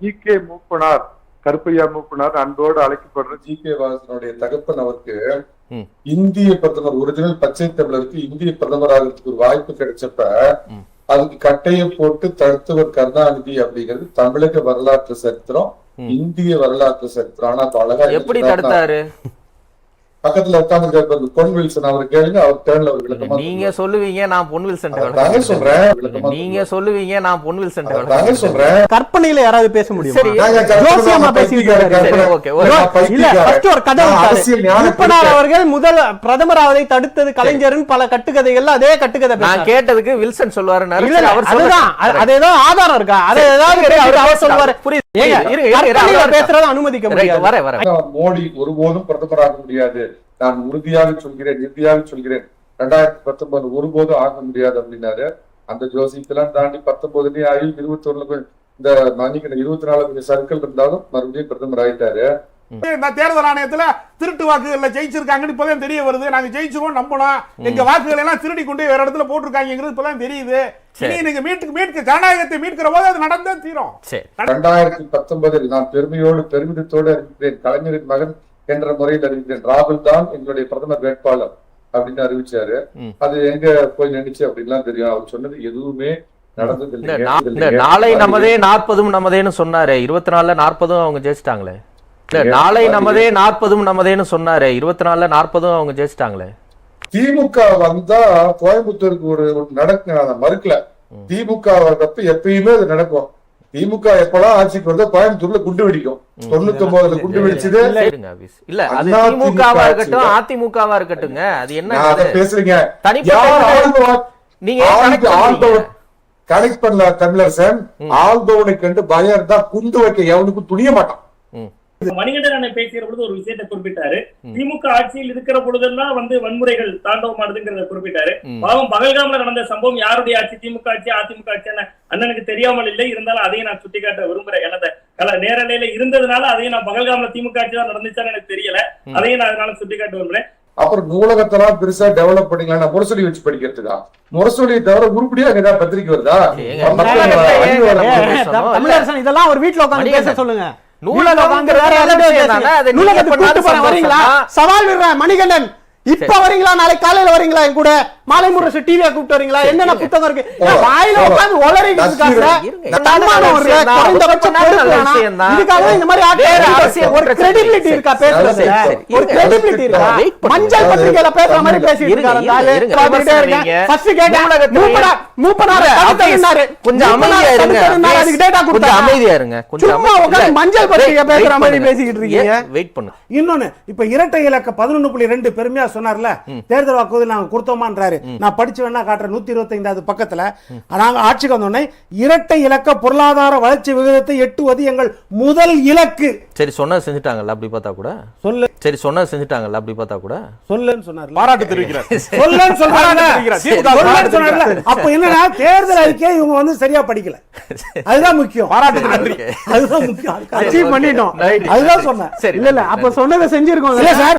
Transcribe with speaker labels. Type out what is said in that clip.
Speaker 1: G K Moopanar Karuppaiya Moopanar அன்போடு அழைக்கப்படுற
Speaker 2: G K வாசனுடைய தகப்பன் அவருக்கு. இந்திய பிரதமர் ஒரிஜினல் பச்சை தமிழருக்கு இந்திய பிரதமராகிறதுக்கு ஒரு வாய்ப்பு கிடைச்சப்ப. அதுக்கு கட்டையை போட்டு தடுத்தவர் கருணாநிதி அப்படிங்கிறது தமிழக வரலாற்று சரித்திரம். இந்திய வரலாற்று சரித்திரம் ஆனா அழகா
Speaker 3: எப்படி தடுத்தாரு
Speaker 2: பக்கத்துல உட்கார்ந்து பொன் வில்சன் அவர் கேளுங்க அவர் டேர்ன்ல அவர் விளக்கமா
Speaker 3: நீங்க சொல்லுவீங்க நான் பொன் வில்சன்
Speaker 2: தாங்க சொல்றேன்
Speaker 3: நீங்க சொல்லுவீங்க நான் பொன் வில்சன்
Speaker 2: தாங்க சொல்றேன்.
Speaker 4: கற்பனையில யாராவது பேச முடியுமா?
Speaker 2: கொடுத்தேன்.
Speaker 4: அவர்கள் முதல் பிரதமராவதை தடுத்தது கலைஞர்னு பல கட்டுக்கதைகள்ல அதே கட்டுக்கதை
Speaker 3: நான். கேட்டதுக்கு வில்சன் சொல்லுவாரு அவர்
Speaker 4: அதுதான். அது- அது ஏதோ ஆதாரம் இருக்கா? அதை ஏதாவது
Speaker 3: அவர்
Speaker 4: அவர். சொல்லுவாரு.
Speaker 3: புரியுது.
Speaker 4: ஏங்க,
Speaker 3: இருங்க, அவர்
Speaker 4: பேசுறதை அனுமதிக்க முடியாது.
Speaker 3: வர வர.
Speaker 2: மோடி ஒருபோதும் பிரதமராக முடியாது. நான் உறுதியாக சொல்கிறேன் இறுதியாக சொல்கிறேன். ரெண்டாயிரத்தி பத்தொன்பது ஒருபோதும் ஆக முடியாது அப்படின்னாரு. அந்த ஜோசியத்தெல்லாம் தாண்டி பத்தொன்பதுலயும் ஆகி இருபத்தி ஒண்ணுல இந்த மன்னிக்கணும் இருபத்தி நாலு கொஞ்சம் சர்க்கிள் இருந்தாலும் மறுபடியும் பிரதமர் ஆயிட்டாரு.
Speaker 5: தேர்தல் ஆணையத்துல திருட்டு வாக்குகள்ல ஜெயிச்சிருக்காங்கன்னு இப்பதான் தெரிய வருது. நாங்க ஜெயிச்சிருவோம் நம்பணும் எங்க வாக்குகள் எல்லாம் திருடி கொண்டு வேற இடத்துல போட்டிருக்காங்கிறது இப்பதான் தெரியுது. நீங்க மீட்க மீட்க ஜனநாயகத்தை மீட்கிற போது அது நடந்தே தீரும்.
Speaker 2: ரெண்டாயிரத்தி பத்தொன்பதில் நான் பெருமையோடு பெருமிதத்தோடு அறிவிக்கிறேன். கலைஞரின் மகன் என்ற முறையில் அறிவிக்கிறேன் ராகுல் தான் எங்களுடைய பிரதமர் வேட்பாளர் அப்படின்னு அறிவிச்சாரு. அது எங்க போய் நினைச்சு அப்படின்லாம் தெரியும். அவர் சொன்னது எதுவுமே
Speaker 3: நாளை நமதே நாற்பதும் நமதேன்னு சொன்னாரு. இருபத்தி நாலுல நாற்பதும் அவங்க ஜெயிச்சிட்டாங்களே. இல்ல நாளை நமதே நாற்பதும் நமதேன்னு சொன்னாரு. இருபத்தி நாலுல நாற்பதும் அவங்க ஜெயிச்சிட்டாங்களே.
Speaker 2: திமுக வந்தா கோயம்புத்தூருக்கு ஒரு அதை மறுக்கல. திமுக வர்றப்ப எப்பயுமே அது நடக்கும். திமுக எப்பெல்லாம் ஆட்சிக்கு வருதோ கோயம்புத்தூர்ல குண்டு வெடிக்கும். தொண்ணூத்தி ஒன்பதுல குண்டு வெடிச்சது.
Speaker 3: இல்ல திமுகவா
Speaker 2: திமுக
Speaker 3: இருக்கட்டும் அதிமுகவா இருக்கட்டுங்க அது என்ன?
Speaker 2: பேசுறீங்க?
Speaker 3: நீங்க
Speaker 2: கனெக்ட் பண்ணல தமிழரசன். ஆள்பவனை கண்டு பயம் இருந்தா குண்டு வைக்க எவனுக்கும் துணிய மாட்டான்.
Speaker 6: மணிகண்டன் அண்ணன் பேசுகிற பொழுது ஒரு விஷயத்தை குறிப்பிட்டாரு திமுக ஆட்சியில் இருக்கிற பொழுதெல்லாம் வந்து வன்முறைகள் தாண்டவமானதுங்கிறத குறிப்பிட்டாரு. பாவம் பகல்காம்ல நடந்த சம்பவம் யாருடைய ஆட்சி திமுக ஆட்சி அதிமுக ஆட்சி அண்ணனுக்கு தெரியாமல் இல்லை இருந்தாலும் அதையும் நான் சுட்டிக்காட்ட விரும்புறேன் எனது கல நேரலையில இருந்ததுனால அதையும் நான் பகல்காம்ல திமுக ஆட்சி தான் நடந்துச்சான்னு எனக்கு தெரியல அதையும் நான் அதனால சுட்டிக்காட்ட விரும்புறேன்
Speaker 2: அப்புறம் நூலகத்தெல்லாம் பெருசா டெவலப் பண்ணிக்கலாம் முரசொலி வச்சு படிக்கிறதுக்கா முரசொலியை தவிர உருப்படியா அங்க ஏதாவது பத்திரிக்கை வருதா?
Speaker 4: தமிழரசன் இதெல்லாம் ஒரு வீட்ல உட்கார்ந்து பேச. சொல்லுங்க
Speaker 3: நூலகம்
Speaker 4: உட்கார்ந்து வேற நூலகத்துக்கு கூட்டு போறேன், வரீங்களா. சவால் விடுறேன் மணிகண்டன். இப்ப வரீங்களா? நாளைக்கு காலையில வரீங்களா? என் கூட? மாலை முரசு டிவியா கூப்பிட்டு வரீங்களா? என்னென்ன புத்தகம் இருக்கு? வாயில இருக்காங்க. இந்த மாதிரி ஒரு இருக்கா. ஒரு இருக்கா. மஞ்சள் பத்திரிகையில பேசுற மாதிரி பேசிட்டு மூப்பனார்.
Speaker 3: கொஞ்சம் அமைதியா இருங்க.
Speaker 4: அதுக்கு?
Speaker 3: அமைதியா இருங்க. கொஞ்சம்
Speaker 4: சும்மா உட்கார்ந்து மஞ்சள் பத்திரிகை பேசுற மாதிரி. பேசிக்கிட்டு இருக்கீங்க.
Speaker 3: வெயிட் பண்ணுங்க.
Speaker 7: இன்னொன்னு இப்ப இரட்டை இலக்க பதினொன்னு புள்ளி ரெண்டு பெருமையா சொன்னார்ல தேர்தல் வாக்குறுதி நாங்க கொடுத்தோமான்றாரு. நான் படிச்சு வேணா காட்டுறேன் நூத்தி இருபத்தி ஐந்தாவது பக்கத்துல. நாங்க ஆட்சிக்கு வந்தோடனே இரட்டை இலக்க பொருளாதார வளர்ச்சி விகிதத்தை எட்டுவது எங்கள் முதல் இலக்கு.
Speaker 3: சரி சொன்னது செஞ்சுட்டாங்கல்ல அப்படி பார்த்தா கூட?
Speaker 7: சொல்லு.
Speaker 3: சரி சொன்னது செஞ்சுட்டாங்கல்ல அப்படி பார்த்தா கூட?
Speaker 7: சொல்லுன்னு சொன்னார்ல.
Speaker 5: பாராட்டு தெரிவிக்கிறார்.
Speaker 7: சொல்லுன்னு சொல்றாங்க
Speaker 5: பாராட்டு
Speaker 7: அப்ப என்னன்னா தேர்தல் அறிக்கையை இவங்க வந்து சரியா படிக்கல. அதுதான் முக்கியம்.
Speaker 5: நன்றி
Speaker 7: அதுதான் முக்கியம்.
Speaker 4: அச்சீவ் பண்ணிட்டோம்.
Speaker 7: அதுதான் சொன்னேன்.
Speaker 3: சரி
Speaker 4: இல்ல இல்ல அப்ப சொன்னதை செஞ்சிருக்கோம்.
Speaker 7: சார்.